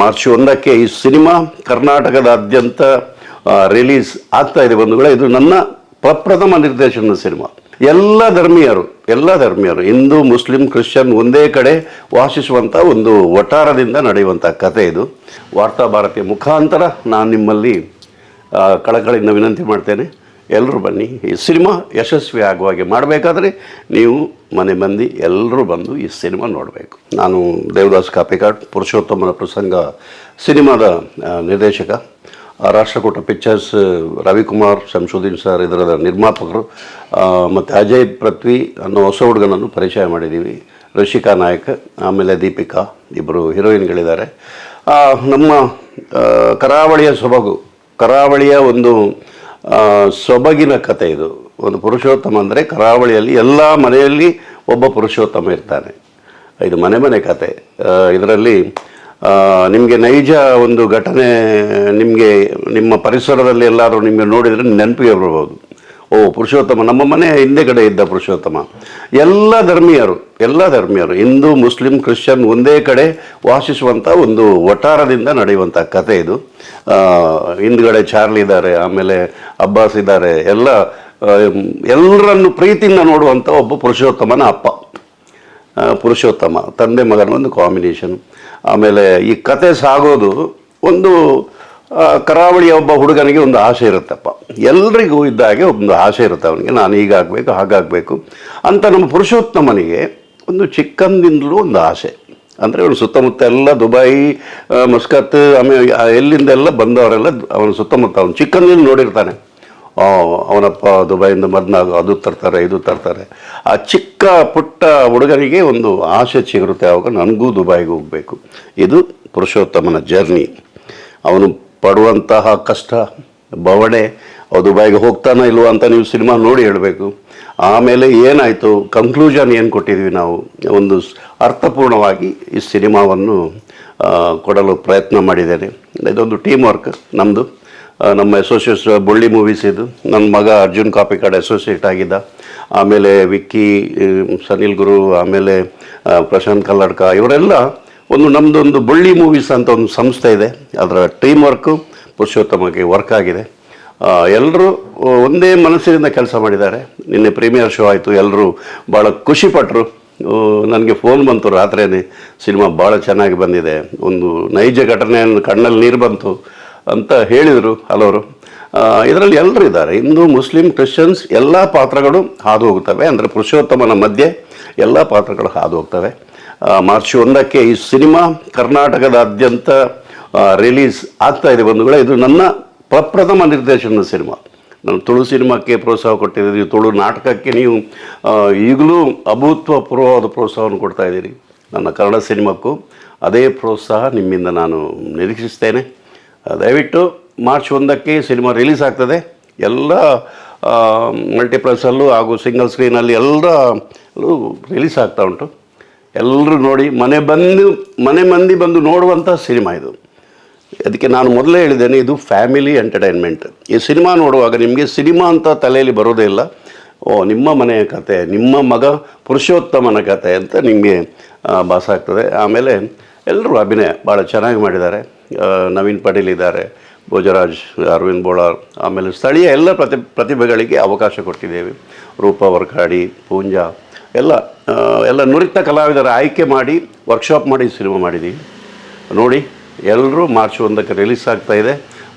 March ಒಂದಕ್ಕೆ ಈ cinema ಕರ್ನಾಟಕದಾದ್ಯಂತ ರಿಲೀಸ್ ಆಗ್ತಾ ಇದೆ ಬಂಧುಗಳೇ. ಇದು ನನ್ನ ಪ್ರಪ್ರಥಮ ನಿರ್ದೇಶನದ ಸಿನಿಮಾ. ಎಲ್ಲ ಧರ್ಮೀಯರು ಎಲ್ಲ ಧರ್ಮೀಯರು, ಹಿಂದೂ, ಮುಸ್ಲಿಂ, ಕ್ರಿಶ್ಚಿಯನ್ ಒಂದೇ ಕಡೆ ವಾಸಿಸುವಂಥ ಒಂದು ವಟಾರದಿಂದ ನಡೆಯುವಂಥ ಕಥೆ ಇದು. ವಾರ್ತಾ ಭಾರತೀಯ ಮುಖಾಂತರ ನಾನು ನಿಮ್ಮಲ್ಲಿ ಕಳಕಳಿಯಿಂದ ವಿನಂತಿ ಮಾಡ್ತೇನೆ. ಎಲ್ಲರೂ ಬನ್ನಿ. ಈ ಸಿನಿಮಾ ಯಶಸ್ವಿ ಆಗುವ ಹಾಗೆ ಮಾಡಬೇಕಾದ್ರೆ ನೀವು ಮನೆ ಮಂದಿ ಎಲ್ಲರೂ ಬಂದು ಈ ಸಿನಿಮಾ ನೋಡಬೇಕು. ನಾನು ದೇವದಾಸ್ ಕಾಪಿಕಾಟ್ ಪುರುಷೋತ್ತಮನ ಪ್ರಸಂಗ ಸಿನಿಮಾದ ನಿರ್ದೇಶಕ ರಾಷ್ಟ್ರಕೂಟ ಪಿಕ್ಚರ್ಸ್ ರವಿಕುಮಾರ್, ಶಂಶುದ್ದೀನ್ ಸರ್ ಇದರ ನಿರ್ಮಾಪಕರು ಮತ್ತು ಅಜಯ್ ಪೃಥ್ವಿ ಅನ್ನೋ ಹೊಸ ಹುಡುಗನನ್ನು ಪರಿಚಯ ಮಾಡಿದ್ದೀವಿ. ಋಷಿಕಾ ನಾಯಕ್, ಆಮೇಲೆ ದೀಪಿಕಾ ಇಬ್ಬರು ಹೀರೋಯಿನ್ಗಳಿದ್ದಾರೆ. ನಮ್ಮ ಕರಾವಳಿಯ ಸೊಬಗು, ಕರಾವಳಿಯ ಒಂದು ಸೊಬಗಿನ ಕತೆ ಇದು. ಒಂದು ಪುರುಷೋತ್ತಮ ಅಂದರೆ ಕರಾವಳಿಯಲ್ಲಿ ಎಲ್ಲ ಮನೆಯಲ್ಲಿ ಒಬ್ಬ ಪುರುಷೋತ್ತಮ ಇರ್ತಾನೆ. ಇದು ಮನೆ ಮನೆ ಕತೆ. ಇದರಲ್ಲಿ ನಿಮಗೆ ನೈಜ ಒಂದು ಘಟನೆ, ನಿಮಗೆ ನಿಮ್ಮ ಪರಿಸರದಲ್ಲಿ ಎಲ್ಲರೂ ನಿಮಗೆ ನೋಡಿದರೆ ನೆನಪಿಗೆ ಬರ್ಬೋದು ಓ, ಪುರುಷೋತ್ತಮ. ನಮ್ಮ ಮನೆ ಹಿಂದೆ ಕಡೆ ಇದ್ದ ಪುರುಷೋತ್ತಮ. ಎಲ್ಲ ಧರ್ಮೀಯರು ಎಲ್ಲ ಧರ್ಮೀಯರು, ಹಿಂದೂ, ಮುಸ್ಲಿಂ, ಕ್ರಿಶ್ಚಿಯನ್ ಒಂದೇ ಕಡೆ ವಾಸಿಸುವಂಥ ಒಂದು ವಟಾರದಿಂದ ನಡೆಯುವಂಥ ಕತೆ ಇದು. ಹಿಂದ್ಗಡೆ ಚಾರ್ಲಿ ಇದ್ದಾರೆ, ಆಮೇಲೆ ಅಬ್ಬಾಸ್ ಇದ್ದಾರೆ, ಎಲ್ಲ ಎಲ್ಲರನ್ನು ಪ್ರೀತಿಯಿಂದ ನೋಡುವಂಥ ಒಬ್ಬ ಪುರುಷೋತ್ತಮನ ಅಪ್ಪ. ಪುರುಷೋತ್ತಮ, ತಂದೆ ಮಗನ ಒಂದು ಕಾಂಬಿನೇಷನ್ ಆಮೇಲೆ ಈ ಕತೆ ಸಾಗೋದು ಒಂದು ಕರಾವಳಿಯ ಒಬ್ಬ ಹುಡುಗನಿಗೆ ಒಂದು ಆಸೆ ಇರುತ್ತಪ್ಪ. ಎಲ್ರಿಗೂ ಇದ್ದ ಹಾಗೆ ಒಂದು ಆಸೆ ಇರುತ್ತೆ ಅವನಿಗೆ. ನಾನು ಹೀಗಾಗಬೇಕು ಹಾಗಾಗಬೇಕು ಅಂತ ನಮ್ಮ ಪುರುಷೋತ್ತಮನಿಗೆ ಒಂದು ಚಿಕ್ಕಂದಿಂದಲೂ ಒಂದು ಆಸೆ. ಅಂದರೆ ಅವನು ಸುತ್ತಮುತ್ತ ಎಲ್ಲ ದುಬೈ ಮಸ್ಕತ್ ಆಮೇಲೆ ಎಲ್ಲಿಂದೆಲ್ಲ ಬಂದವರೆಲ್ಲ ಅವನ ಸುತ್ತಮುತ್ತ ಅವನು ಚಿಕ್ಕಂದಿಂದ ನೋಡಿರ್ತಾನೆ. ಅವನಪ್ಪ ದುಬೈಯಿಂದ ಮದ್ನಾಗ, ಅದು ತರ್ತಾರೆ, ಇದು ತರ್ತಾರೆ. ಆ ಚಿಕ್ಕ ಪುಟ್ಟ ಹುಡುಗನಿಗೆ ಒಂದು ಆಸೆ ಚಿಗುರುತ್ತೆ. ಆವಾಗ ನನಗೂ ದುಬೈಗೆ ಹೋಗಬೇಕು. ಇದು ಪುರುಷೋತ್ತಮನ ಜರ್ನಿ. ಅವನು ಪಡುವಂತಹ ಕಷ್ಟ, ಬವಣೆ ಅದು ದುಬೈಗೆ ಹೋಗ್ತಾನೋ ಇಲ್ವೋ ಅಂತ ನೀವು ಸಿನಿಮಾ ನೋಡಿ ಹೇಳಬೇಕು. ಆಮೇಲೆ ಏನಾಯಿತು? ಕನ್ಕ್ಲೂಷನ್ ಏನು ಕೊಟ್ಟಿದ್ವಿ ನಾವು? ಒಂದು ಅರ್ಥಪೂರ್ಣವಾಗಿ ಈ ಸಿನಿಮಾವನ್ನು ಕೊಡಲು ಪ್ರಯತ್ನ ಮಾಡಿದ್ದೇನೆ. ಇದೊಂದು ಟೀಮ್ ವರ್ಕ್ ನಮ್ಮದು ನಮ್ಮ ಅಸೋಸಿಯೇಟ್ಸ್ ಬುಳ್ಳಿ ಮೂವೀಸ್ ಇದು. ನನ್ನ ಮಗ ಅರ್ಜುನ್ ಕಾಪಿ ಕಾರ್ಡ್ ಅಸೋಸಿಯೇಟ್ ಆಗಿದ್ದ. ಆಮೇಲೆ ವಿಕ್ಕಿ ಸನಿಲ್ ಗುರು, ಆಮೇಲೆ ಪ್ರಶಾಂತ್ ಕಲ್ಲಡ್ಕ, ಇವರೆಲ್ಲ ಒಂದು ನಮ್ಮದೊಂದು ಬಳ್ಳಿ ಮೂವೀಸ್ ಅಂತ ಒಂದು ಸಂಸ್ಥೆ ಇದೆ. ಅದರ ಟೀಮ್ ವರ್ಕು ಪುರುಷೋತ್ತಮಕ್ಕೆ ವರ್ಕ್ ಆಗಿದೆ. ಎಲ್ಲರೂ ಒಂದೇ ಮನಸ್ಸಿನಿಂದ ಕೆಲಸ ಮಾಡಿದ್ದಾರೆ. ನಿನ್ನೆ ಪ್ರೀಮಿಯರ್ ಶೋ ಆಯಿತು. ಎಲ್ಲರೂ ಭಾಳ ಖುಷಿಪಟ್ಟರು ನನಗೆ ಫೋನ್ ಬಂತು ರಾತ್ರಿಯೇ ಸಿನಿಮಾ ಭಾಳ ಚೆನ್ನಾಗಿ ಬಂದಿದೆ. ಒಂದು ನೈಜ ಘಟನೆಯನ್ನು ಕಣ್ಣಲ್ಲಿ ನೀರು ಬಂತು ಅಂತ ಹೇಳಿದರು ಹಲವರು. ಇದರಲ್ಲಿ ಎಲ್ಲರೂ ಇದ್ದಾರೆ. ಹಿಂದೂ, ಮುಸ್ಲಿಂ, ಕ್ರಿಶ್ಚಿಯನ್ಸ್ ಎಲ್ಲ ಪಾತ್ರಗಳು ಹಾದು ಹೋಗ್ತವೆ. ಅಂದರೆ ಪುರುಷೋತ್ತಮನ ಮಧ್ಯೆ ಎಲ್ಲ ಪಾತ್ರಗಳು ಹಾದು ಹೋಗ್ತವೆ. ಮಾರ್ಚ್ ಒಂದಕ್ಕೆ ಈ ಸಿನಿಮಾ ಕರ್ನಾಟಕದಾದ್ಯಂತ ರಿಲೀಸ್ ಆಗ್ತಾ ಇದೆ ಬಂಧುಗಳೇ. ಇದು ನನ್ನ ಪ್ರಪ್ರಥಮ ನಿರ್ದೇಶನದ ಸಿನಿಮಾ. ನಾನು ತುಳು ಸಿನಿಮಾಕ್ಕೆ ಪ್ರೋತ್ಸಾಹ ಕೊಟ್ಟಿದ್ದೀರಿ ತುಳು ನಾಟಕಕ್ಕೆ ನೀವು ಈಗಲೂ ಅಭೂತಪೂರ್ವವಾದ ಪ್ರೋತ್ಸಾಹವನ್ನು ಕೊಡ್ತಾ ಇದ್ದೀರಿ. ನನ್ನ ಕನ್ನಡ ಸಿನಿಮಾಕ್ಕೂ ಅದೇ ಪ್ರೋತ್ಸಾಹ ನಿಮ್ಮಿಂದ ನಾನು ನಿರೀಕ್ಷಿಸ್ತೇನೆ. ದಯವಿಟ್ಟು ಮಾರ್ಚ್ ಒಂದಕ್ಕೆ ಸಿನಿಮಾ ರಿಲೀಸ್ ಆಗ್ತದೆ. ಎಲ್ಲ ಮಲ್ಟಿಪ್ಲೆಕ್ಸಲ್ಲೂ ಹಾಗೂ ಸಿಂಗಲ್ ಸ್ಕ್ರೀನಲ್ಲಿ ಎಲ್ಲ ರಿಲೀಸ್ ಆಗ್ತಾ ಉಂಟು. ಎಲ್ಲರೂ ನೋಡಿ, ಮನೆ ಬಂದು, ಮನೆ ಮಂದಿ ಬಂದು ನೋಡುವಂಥ ಸಿನಿಮಾ ಇದು. ಅದಕ್ಕೆ ನಾನು ಮೊದಲೇ ಹೇಳಿದ್ದೇನೆ, ಇದು ಫ್ಯಾಮಿಲಿ ಎಂಟರ್ಟೈನ್ಮೆಂಟ್. ಈ ಸಿನಿಮಾ ನೋಡುವಾಗ ನಿಮಗೆ ಸಿನಿಮಾ ಅಂತ ತಲೆಯಲ್ಲಿ ಬರೋದೇ ಇಲ್ಲ. ಓ, ನಿಮ್ಮ ಮನೆಯ ಕತೆ, ನಿಮ್ಮ ಮಗ ಪುರುಷೋತ್ತಮನ ಕತೆ ಅಂತ ನಿಮಗೆ ಭಾಸ ಆಗ್ತದೆ. ಆಮೇಲೆ ಎಲ್ಲರೂ ಅಭಿನಯ ಭಾಳ ಚೆನ್ನಾಗಿ ಮಾಡಿದ್ದಾರೆ. ನವೀನ್ ಪಾಟೀಲ್ ಇದ್ದಾರೆ, ಭೋಜರಾಜ್, ಅರವಿಂದ್ ಬೋಳಾರ್, ಆಮೇಲೆ ಸ್ಥಳೀಯ ಎಲ್ಲ ಪ್ರತಿ, ಪ್ರತಿಭೆಗಳಿಗೆ ಅವಕಾಶ ಕೊಟ್ಟಿದ್ದೇವೆ. ರೂಪ ವರ್ಕಾಡಿ ಪೂಂಜಾ ಎಲ್ಲ ಎಲ್ಲ ನುರಿತ ಕಲಾವಿದರ ಆಯ್ಕೆ ಮಾಡಿ ವರ್ಕ್ಶಾಪ್ ಮಾಡಿ, ಸಿನಿಮಾ ಮಾಡಿದ್ದೀವಿ ನೋಡಿ ಎಲ್ಲರೂ ಮಾರ್ಚ್ ಒಂದಕ್ಕೆ ರಿಲೀಸ್ ಆಗ್ತಾ ಇದೆ.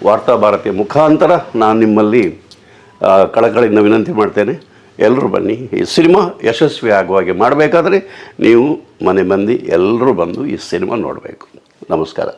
ವಾರ್ತಾ ಭಾರತೀಯ ಮುಖಾಂತರ ನಾನು ನಿಮ್ಮಲ್ಲಿ ಕಳಕಳಿಯಿಂದ ವಿನಂತಿ ಮಾಡ್ತೇನೆ. ಎಲ್ಲರೂ ಬನ್ನಿ. ಈ ಸಿನಿಮಾ ಯಶಸ್ವಿ ಆಗುವ ಹಾಗೆ ಮಾಡಬೇಕಾದ್ರೆ ನೀವು ಮನೆ ಮಂದಿ ಎಲ್ಲರೂ ಬಂದು ಈ ಸಿನಿಮಾ ನೋಡಬೇಕು. ನಮಸ್ಕಾರ.